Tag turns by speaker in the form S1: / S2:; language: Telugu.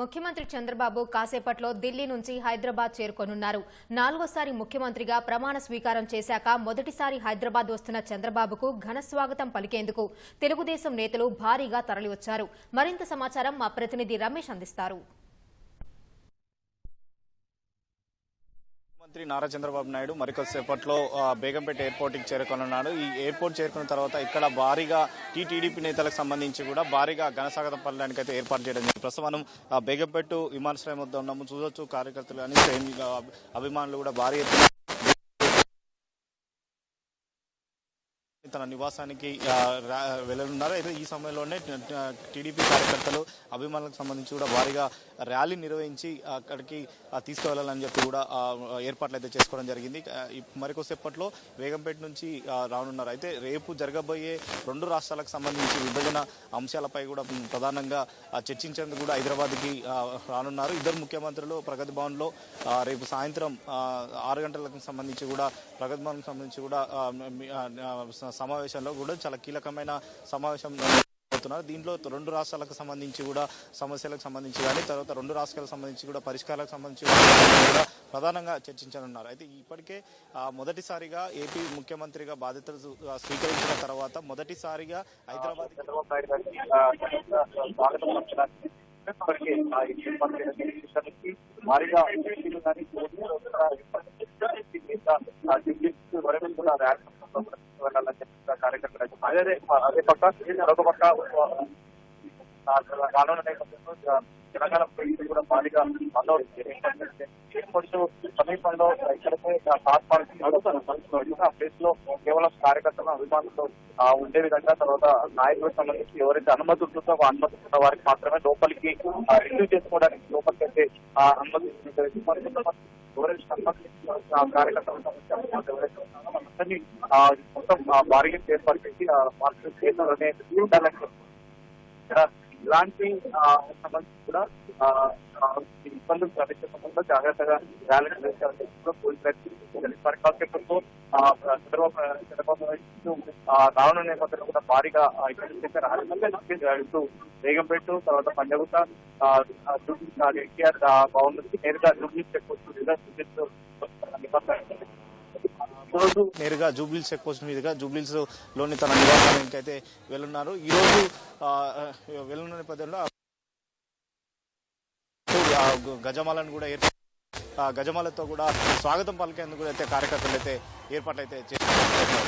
S1: ముఖ్యమంత్రి చంద్రబాబు కాసేపట్లో ఢిల్లీ నుంచి హైదరాబాద్ చేరుకోనున్నారు. నాలుగోసారి ముఖ్యమంత్రిగా ప్రమాణ స్వీకారం చేశాక మొదటిసారి హైదరాబాద్ వస్తున్న చంద్రబాబుకు ఘన స్వాగతం పలికేందుకు తెలుగుదేశం నేతలు భారీగా తరలివచ్చారు. మరింత సమాచారం మా ప్రతినిధి రమేష్ అందిస్తారు.
S2: మంత్రి నారా చంద్రబాబు నాయుడు మరికొద్దిసేపట్లో ఆ, బేగంపేట ఎయిర్పోర్ట్కి చేరుకోనున్నాడు. ఈ ఎయిర్పోర్ట్ చేరుకున్న తర్వాత ఇక్కడ భారీగా టీటీడీపీ నేతలకు సంబంధించి కూడా భారీగా ఘనసాగత పడడానికి అయితే ఏర్పాటు చేయడం జరిగింది. ప్రస్తుతం మనం బేగంపేట విమానాశ్రయం వద్ద ఉన్నాము. చూడొచ్చు కార్యకర్తలు కానీ అభిమానులు కూడా భారీ ఎత్తున తన నివాసానికి వెళ్ళనున్నారు. అయితే ఈ సమయంలోనే టీడీపీ కార్యకర్తలు అభిమానులకు సంబంధించి కూడా భారీగా ర్యాలీ నిర్వహించి అక్కడికి తీసుకువెళ్ళాలని చెప్పి కూడా ఏర్పాట్లు అయితే చేసుకోవడం జరిగింది. మరికొసేపట్లో వేగంపేట నుంచి రానున్నారు. అయితే రేపు జరగబోయే రెండు రాష్ట్రాలకు సంబంధించి విభజన అంశాలపై కూడా ప్రధానంగా చర్చించేందుకు కూడా హైదరాబాద్కి రానున్నారు. ఇద్దరు ముఖ్యమంత్రులు ప్రగతి భవన్లో రేపు సాయంత్రం ఆరు గంటలకు సంబంధించి కూడా ప్రగతి భవన్కి సంబంధించి కూడా సమావేశంలో కూడా చాలా కీలకమైన సమావేశం అవుతున్నారు దీంట్లో రెండు రాష్ట్రాలకు సంబంధించి కూడా సమస్యలకు సంబంధించి కానీ తర్వాత రెండు రాష్ట్రాలకు సంబంధించి కూడా పరిష్కారాలకు సంబంధించి కూడా ప్రధానంగా చర్చించనున్నారు. అయితే ఇప్పటికే మొదటిసారిగా ఏపీ ముఖ్యమంత్రిగా బాధ్యతలు స్వీకరించిన తర్వాత మొదటిసారిగా హైదరాబాద్
S3: భారీగా వరకు కూడా కార్యకర్తలు అదే అదే పక్క మరొక పక్క ఆ, రానున్న నేపథ్యంలో తెలంగాణ పోలీసులు కూడా భారీగా బందోబస్తు కొంచెం సమీపంలో ఇక్కడైతే థర్డ్ పార్టీ ఆ ప్లేస్లో కేవలం కార్యకర్తలు అభిమానులు ఉండే విధంగా తర్వాత నాయకులకు సంబంధించి ఎవరైతే అనుమతి ఉంటుందో అనుమతి ఉన్న వారికి మాత్రమే లోపలికి ఆ, రిసీవ్ చేసుకోవడానికి లోపలికి అయితే ఆ అనుమతి ఉంటుంది. మరి కొంతమంది ఎవరైతే సంబంధించిన ఆ కార్యకర్తలకు సంబంధించిన మొత్తం బార్గెన్ ఏర్పాటు చేసి మార్కెట్ చేశారు చేతులనే ఇలాంటి సంబంధించి కూడా ఇబ్బందులు ప్రవేశించకుండా జాగ్రత్తగా ర్యాలీ నిర్వహించాలని కూడా పోలీసులు పరికాల్సేపట్లో చంద్రబాబు చంద్రబాబు నాయుడు నేపథ్యంలో కూడా భారీగా ఆ, ఇక్కడి ర్యాలీ ఇటు వేగంపేట తర్వాత పంజగుట్ట ఎన్టీఆర్ బాగుంది నేరుగా జూబ్లీ చెక్ వస్తుంది
S2: రోజు నేరుగా జూబ్లీస్ చెక్ పోస్ట్ మీదుగా జూబ్లీస్లోని తన నివాసానికి అయితే వెళ్ళున్నారు. ఈ రోజు వెళ్ళున్న నేపథ్యంలో గజమాలను కూడా ఏర్పాటు ఆ గజమాలతో కూడా స్వాగతం పలికేందుకు కూడా అయితే కార్యకర్తలు అయితే ఏర్పాట్లు అయితే చేస్తున్నారు